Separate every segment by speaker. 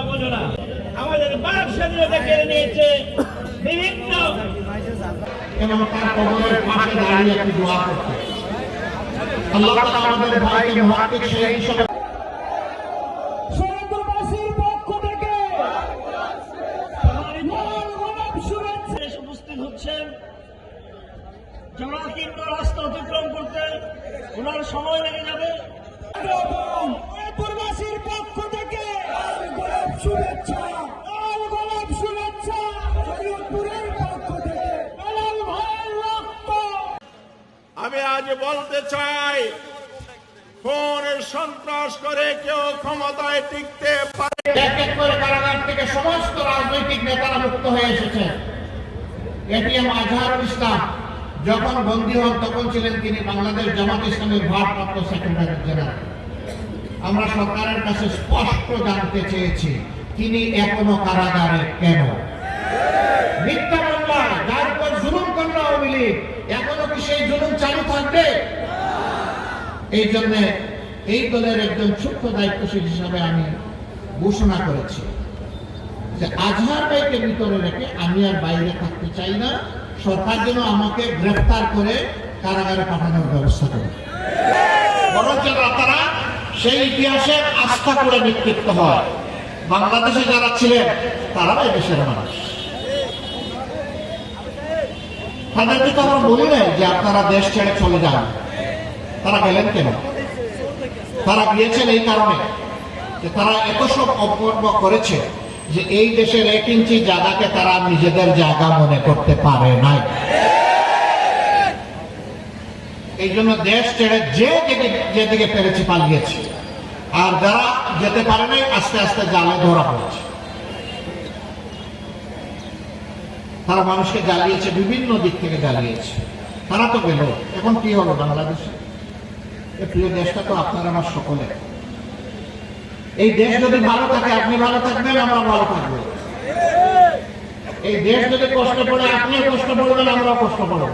Speaker 1: তোমরা বোঝো না। আমাদের বাক স্বাধীনতা কেড়ে নিয়েছে। বিভিন্ন
Speaker 2: আল্লাহ আমাদের ভাইকে হিসেবে
Speaker 1: রাস্তা অতিক্রম করতে ওনার সময় লেগে যাবে।
Speaker 3: আজ বলতে চাই ফোনের সন্ত্রাস করে কেউ ক্ষমতায় টিকতে পারে।
Speaker 2: এক এক করে কারাগার থেকে সমস্ত রাজনৈতিক নেতারা মুক্ত হয়ে এসেছে। এটিএম আজহারুল ইসলাম যখন বন্দী হন, তখন ছিলেন তিনি বাংলাদেশ জামাত ইসলামের ভারপ্রাপ্ত সেক্রেটারি জেনারেল। আমরা সরকারের কাছে স্পষ্ট জানতে চেয়েছি, তিনি এখনও কারাগারে কেন? মিথ্যা মামলা যার উপর জুলুম করল আওয়ামী লীগ। সেই জুলুম চালু থাকবে। এই জন্য এই দলের একজন সূক্ষ্ম দায়িত্বশীল হিসাবে আমি ঘোষণা করেছি যে আজহার ভাইকে ভিতরে রেখে আমি আর বাইরে থাকতে চাই না। সরকার যেন আমাকে গ্রেফতার করে কারাগারে পাঠানোর ব্যবস্থা করে। বরঞ্চ তারা সেই ইতিহাসে আস্থা করে নেতৃত্ব হয়। বাংলাদেশে যারা ছিলেন তারা এই দেশের মানুষ। তাদেরকে তো আমরা বলি নাই যে আপনারা দেশ ছেড়ে চলে যান। তারা গেলেন কেন? তারা গিয়েছেন এই কারণে যে তারা এত সব অপকর্ম করেছে যে এই দেশের এক ইঞ্চি জায়গাকে তারা নিজেদের জায়গা মনে করতে পারে নাই। এই জন্য দেশ ছেড়ে যে যেদিকে- পেরেছে পালিয়েছে। আর যারা যেতে পারে নাই, আস্তে আস্তে জালে ধরা পড়েছে। তারা মানুষকে জ্বালিয়েছে, বিভিন্ন দিক থেকে জ্বালিয়েছে। তারা তো গেল। এখন কি হলো বাংলাদেশে? এ প্রিয় দেশটা তো আপনার আমার সকলে। এই দেশ যদি ভালো থাকে, আপনি ভালো থাকবেন, আমরা ভালো থাকব। এই দেশ যদি কষ্ট পড়ে আপনিও কষ্ট পড়বেন, আমরাও কষ্ট পড়ব।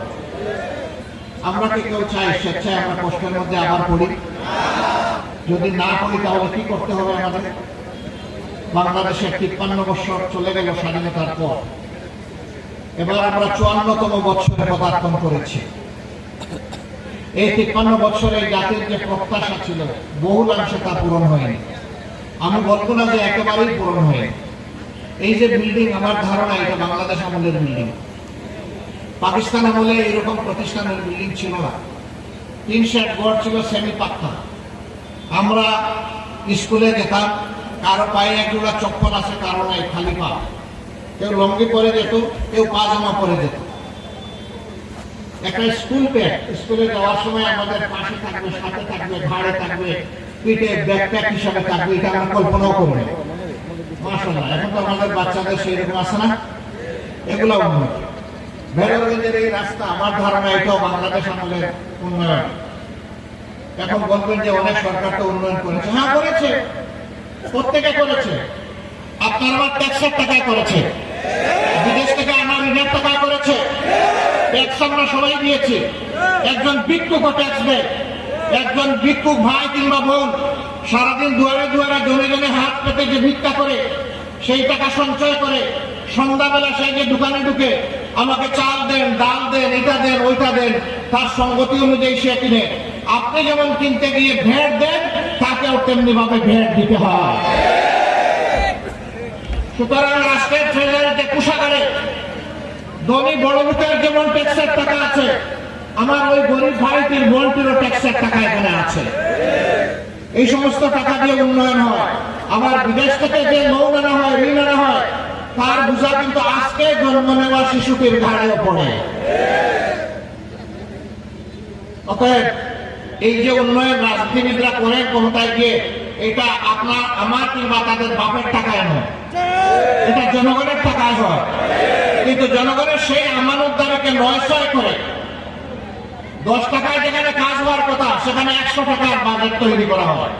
Speaker 2: আমরা কি কেউ চাই স্বেচ্ছায় আমরা কষ্টের মধ্যে আবার পড়ি? যদি না পড়ি, তাহলে কি করতে হবে আমাদের? বাংলাদেশের তিপ্পান্ন বছর চলে গেল স্বাধীনতার পর। এবার আমরা চুয়ান্নতম বছরে পদার্পণ করেছি। এই তিপ্পান্ন বছরে জাতির যে প্রত্যাশা ছিল, বহুলাংশে তা পূরণ হয়নি। আমি বলব না যে একেবারেই পূরণ হয়নি। এই যে বিল্ডিং আমার ধারণা, এটা বাংলাদেশ আমলের বিল্ডিং পাকিস্তান আমলে এরকম প্রতিষ্ঠানের বিল্ডিং ছিল না। তিন শেড গড় ছিল সেমি পাক্কা আমরা স্কুলে যেতাম, কারও পায়ে এক জোড়া চপ্পল আছে, কারও নাই, খালি পা। কেউ লঙ্গি পরে যেত, কেউ পাজামা পরে যেত। একটা স্কুল ব্যাগ স্কুলে যাওয়ার সময় আমাদের পাশে থাকবে, সাথে থাকবে, ঘাড়ে থাকবে, পিঠে ব্যাকপ্যাক হিসাবে থাকবে, এটা আমরা কল্পনাও করি না মাসাল্লাহ এখন তো আমাদের বাচ্চাদের সেই রকম আছে না? এগুলো ভেরোগঞ্জের এই রাস্তা, আমার ধারণা এটাও বাংলাদেশ আমলের উন্নয়ন। এখন বলবেন যে অনেক সরকার তো উন্নয়ন করেছে। হ্যাঁ করেছে। প্রত্যেকে করেছে। আপনার আমার ট্যাক্সের টাকায় করেছে। বিদেশ থেকে আমার ঋণের টাকায় করেছে। ট্যাক্স আমরা সবাই দিয়েছি। একজন ভিক্ষুকও ট্যাক্স দেয়। একজন ভিক্ষুক ভাই কিংবা বোন সারাদিন দুয়ারে দুয়ারে জনে জনে হাত পেতে যে ভিক্ষা করে, সেই টাকা সঞ্চয় করে, সন্ধ্যাবেলা সেই যে দোকানে ঢুকে আমাকে চাল দেন, ডাল দেন, এটা দেন, ওইটা দেন, তার সঙ্গতি অনুযায়ী সে কিনে। আপনি যেমন কিনতে গিয়ে ভেট দেন, তাকেও তেমনি ভাবে ভেট দিতে হয়। সুতরাং রাষ্ট্রের কুষাগারে ধনী বড় লোকের যেমন ট্যাক্সের টাকা আছে, আমার ওই গরিব ভাইটির বোনটিরও ট্যাক্সের টাকা এখানে আছে। এই সমস্ত টাকা দিয়ে উন্নয়ন হয়। আবার বিদেশ থেকে যে লোন আনা হয়, ঋণ আনা হয়, তার বোঝা কিন্তু আজকে জন্ম নেওয়া শিশুটির ঘাড়েও পড়ে অতএব এই যে উন্নয়ন রাজনীতিবিদরা করেন ক্ষমতায় গিয়ে, এটা আপনার, আমার কিংবা তাদের বাপের টাকায় নয়। এটা জনগণের টাকায় হয় কিন্তু জনগণের সেই আমানত দ্বারাকে নয় ছয় করে। দশ টাকায় যেখানে কাজ হওয়ার কথা, সেখানে একশো টাকার বাজেট তৈরি করা হয়।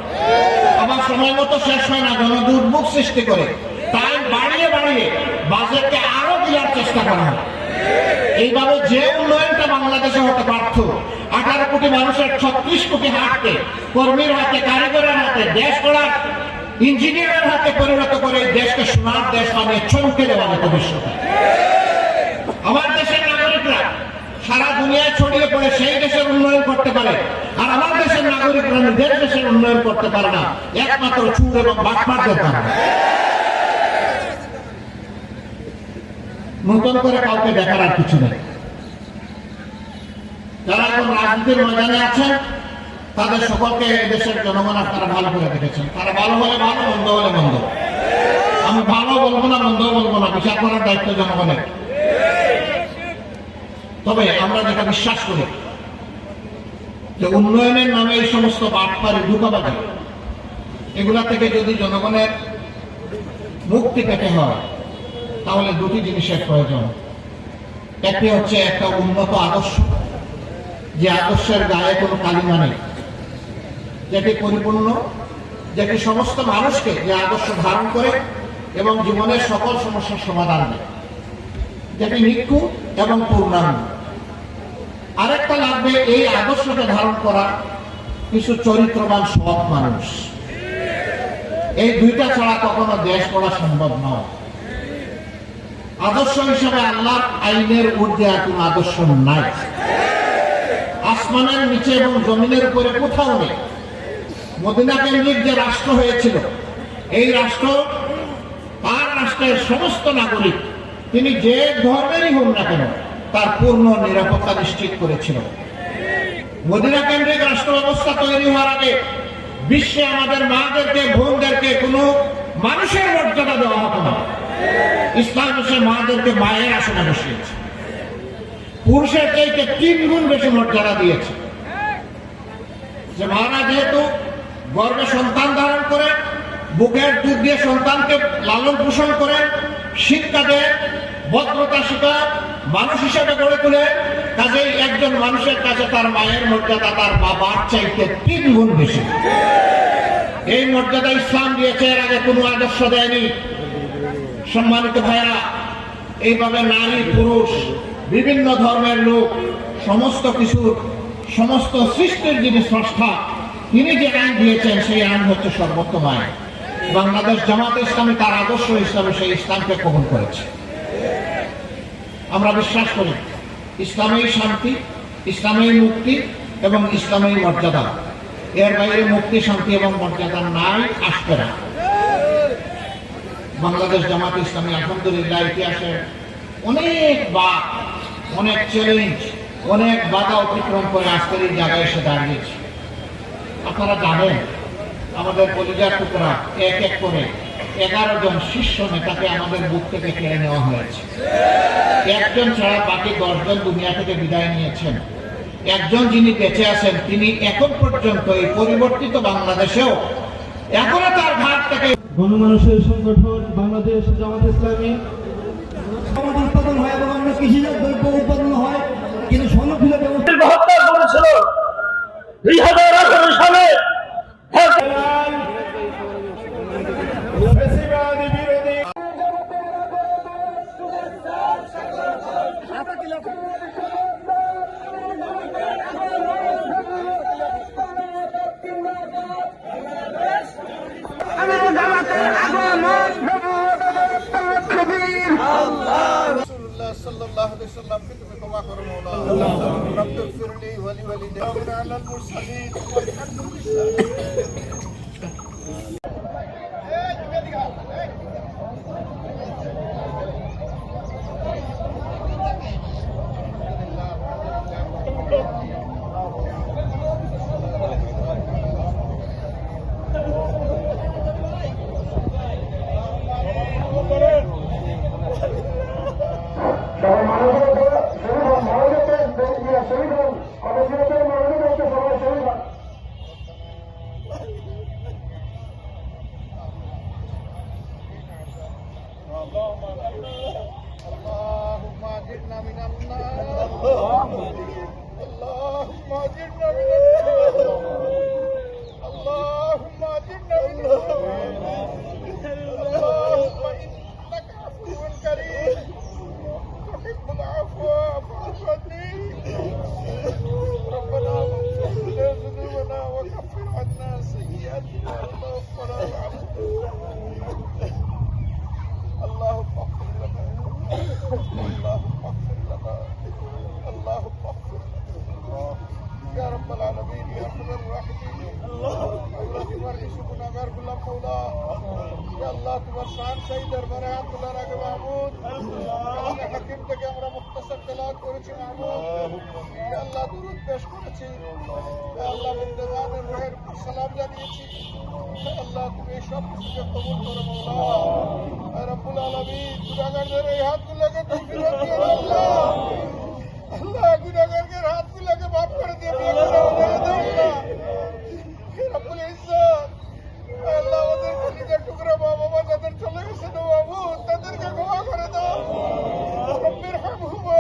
Speaker 2: আবার সময় মতো শেষ হয় না জন দুর্ভোগ সৃষ্টি করে। তাই বাড়িয়ে বাড়িয়ে বাজেটকে আরও দেওয়ার চেষ্টা করা হয়। এইভাবে যে উন্নয়নটা বাংলাদেশে হতে পারত, আঠারো কোটি মানুষের ছত্রিশ কোটি হাতে কর্মীর হাতে, কারিগরের হাতে, দেশ গড়ার ইঞ্জিনিয়ারের হাতে পরিণত করে দেশকে সোনার দেশ বানিয়ে চমকে দেওয়া যেত বিশ্বকে আমার দেশের নাগরিকরা সারা দুনিয়ায় ছড়িয়ে পড়ে সেই দেশের উন্নয়ন করতে পারে, আর আমার দেশের নাগরিকরা নিজের দেশের উন্নয়ন করতে পারে না, একমাত্র চুর এবং বাটমারদের কারণে। নতুন করে কাউকে দেখার আর কিছু নেই। যারা এখন রাজনীতির ময়দানে আছেন তাদের সকলকে দেশের জনগণ আপনারা ভালো করে দেখেছেন। তারা ভালো হলে ভালো, মন্দ হলে মন্দ। আমি ভালো বলব না, মন্দ বলব না, বিচার করার দায়িত্ব জনগণের। তবে আমরা যেটা বিশ্বাস করি, যে উন্নয়নের নামে এই সমস্ত বাটপারি ঢুকাবাজি, এগুলা থেকে যদি জনগণের মুক্তি পেতে হয়, তাহলে দুটি জিনিসের প্রয়োজন। একটি হচ্ছে একটা উন্নত আদর্শ, যে আদর্শের গায়ে কোনো কালিমা নেই। যেটি পরিপূর্ণ যেটি সমস্ত মানুষকে যে আদর্শ ধারণ করে এবং জীবনের সকল সমস্যার সমাধান দেয়। যেটি নিক্ষু এবং পূর্ণাঙ্গ। আরেকটা লাগবে, এই আদর্শকে ধারণ করা কিছু চরিত্রবান, সৎ মানুষ। এই দুইটা ছাড়া কখনো দেশ করা সম্ভব নয়। আদর্শ হিসেবে আল্লাহ আইনের ঊর্ধ্বে কোন আদর্শ নাই। আসমানের নিচে এবং জমিনের উপরে কোথাও নেই। মদিনা কেন্দ্রিক যে রাষ্ট্র হয়েছিল, এই রাষ্ট্র তার রাষ্ট্রের সমস্ত নাগরিক, তিনি যে ধর্মেরই হন না কেন, তার পূর্ণ নিরাপত্তা নিশ্চিত করেছিল। মদিনা কেন্দ্রিক রাষ্ট্র ব্যবস্থা তৈরি হওয়ার আগে বিশ্বে আমাদের মাদেরকে, বোনদেরকে কোনো মানুষের মর্যাদা দেওয়া হতো না। ইসলাম এসে মাদেরকে মায়ের আসনে বসিয়েছে। পুরুষের চাইতে তিন গুণ বেশি মর্যাদা দিয়েছে। যে মারা যেহেতু গর্ভে সন্তান ধারণ করে, বুকের দুধ দিয়ে সন্তানকে লালন পোষণ করে, শিক্ষা দেয়, ভদ্রতা শিক্ষা মানুষ হিসেবে গড়ে তোলে। কাজেই একজন মানুষের কাছে তার মায়ের মর্যাদা, তার বাবার চাইতে তিন গুণ বেশি। এই মর্যাদা ইসলাম দিয়েছে, এর আগে কোনো আদর্শ দেয়নি। সম্মানিত ভাইরা, এইভাবে নারী, পুরুষ, বিভিন্ন ধর্মের লোক, সমস্ত কিছুর, সমস্ত সৃষ্টির যিনি স্রষ্টা তিনি যে আইন দিয়েছেন, সেই আইন হচ্ছে সর্বোত্তম আইন বাংলাদেশ জামাত ইসলামী তার আদর্শ হিসাবে সেই ইসলামকে কবল করেছে। আমরা বিশ্বাস করি ইসলামেই শান্তি ইসলামেই মুক্তি এবং ইসলামেই মর্যাদা। এর বাইরে মুক্তি, শান্তি এবং মর্যাদা নাই, আসবে না। বাংলাদেশ জামাত ইসলামী আলহামদুলিল্লাহ ইতিহাসে অনেক বা অনেক চ্যালেঞ্জ অনেক বাধা অতিক্রম করে আজকের এই জায়গায় এসে দাঁড়িয়েছে। আপনারা জানেন আমাদের কলিজার টুকরা এক এক করে এগারো জন শীর্ষ নেতাকে আমাদের বুক থেকে কেড়ে নেওয়া হয়েছে। একজন ছাড়া বাকি দশজন দুনিয়া থেকে বিদায় নিয়েছেন। একজন যিনি বেঁচে আছেন তিনি এখন পর্যন্ত এই পরিবর্তিত বাংলাদেশেও এখনও তার ঘাট থেকে
Speaker 4: গণমানুষের সংগঠন বাংলাদেশ জামাত ইসলামী।
Speaker 5: উৎপাদন হয় এবং অন্য কৃষিজাত দ্রব্য উৎপাদন হয় কিন্তু সংরক্ষিত ব্যবস্থা
Speaker 1: দুই হাজার আঠারো সালে
Speaker 3: দরবারে হাত তোলা রাখে মাহমুদ হাকিম থেকে আমরা মুক্তাসার তেলাওয়াত করেছি মাহমুদ। আল্লাহ দুরুদ পেশ করেছি। আল্লাহ বন্ধুবানের রোহের সালাম জানিয়েছি। আল্লাহ তুমি সব কিছুকে কবুল করো, মৌলা। রব্বুল আলমী গুণাগারদের এই হাতগুলোকে আল্লাহ আল্লাহ হাতগুলোকে মাফ করে দিয়ে রব্বুল ইজ্জত। আল্লাহ আমাদের কলিজার টুকরা মা বাবা যাদের চলে গেছে না বাবু, তাদেরকে ক্ষমা করে দাও। রব্বির হামহুমা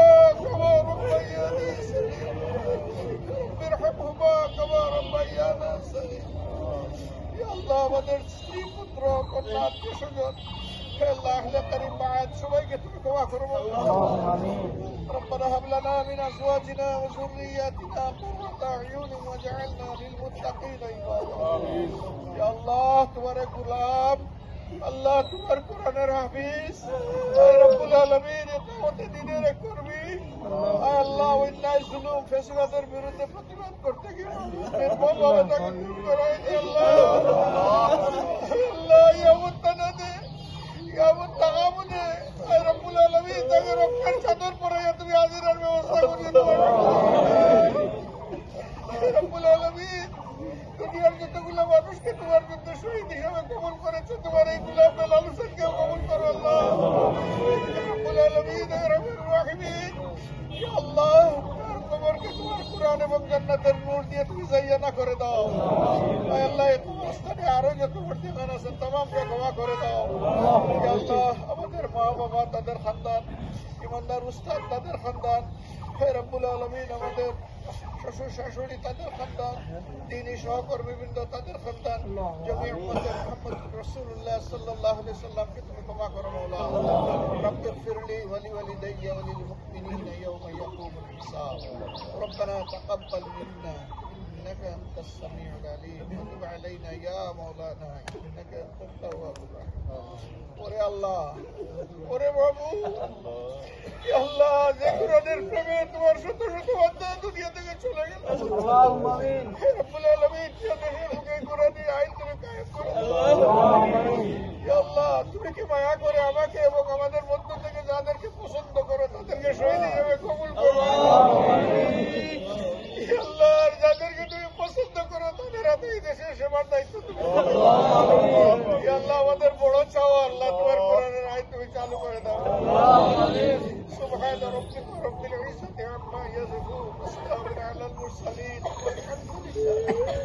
Speaker 3: আল্লাহ, আমাদের স্ত্রী পুত্র কন্যা আত্মীয় স্বজন হে আল্লাহ আহলে কারিম বাদ সবাইকে তুমি ক্ষমা করো ربنا هب لنا من ازواجنا وذرياتنا قرة اعين واجعلنا للمتقين اماما يا الله তোমার গোলাম আল্লাহ তোমার কোরআনের হাফিজ আয় রব্বুল আলামিন একামতে দিনের এক কর্মী আয় আল্লাহ অন্যায় জুলুম ফেসিবাদের বিরুদ্ধে প্রতিবাদ করতে গিয়ে নির্মমভাবে তাকে খুন করা হয়েছে আল্লাহ আল্লাহ Gamot na kamon eh. Harap mula lang. তমামকে ক্ষমা করে দাও ইয়া আল্লাহ আমাদের মা বাবা তাদের খানদান ইমানদার উস্তাদ তাদের খানদান হে রব্বুল আলমিন আমাদের শ্বশুর শাশুড়ি তাদের খানদান দিনী সহকর্মীবৃন্দ তাদের খানদান জমি উম্মতে মুহাম্মদ রাসূলুল্লাহ সাল্লাল্লাহু আলাইহি সাল্লামকে তুমি ক্ষমা করো মাওলা রব্বি ফিরলি ওয়ালি ওয়ালিদাইয়া ওয়ালিল মুমিনিনা ইয়াওমা ইয়াকুমুল হিসাব ربنا تقبل منا انك انت السميع العليم وتب علينا يا مولانا انك انت التواب الرحيم ওরে আল্লাহ ওরে বাবু আল্লাহ যে কোরআনের প্রেমে তোমার শত শত বান্দা দুনিয়া থেকে চলে গেল হে রব্বুল আলামিন যে দেশের বুকে কোরআনি আইন তুমি কায়েম করে দাও। হে আল্লাহ তুমি কি মায়া করে আমাকে এবং আমাদের মধ্য থেকে যাদেরকে পছন্দ করো তাদেরকে শহীদ হিসেবে আল্লাহ আমাদের বড় চাওয়া আল্লাহ তোমার কোরআনের আয় তুমি চালু করে দাও সুবহান রব্বিকা রব্বিল ইজ্জাতি আম্মা ইয়াসিফুন সালামুন আলাল মুরসালিন আলহামদুলিল্লাহ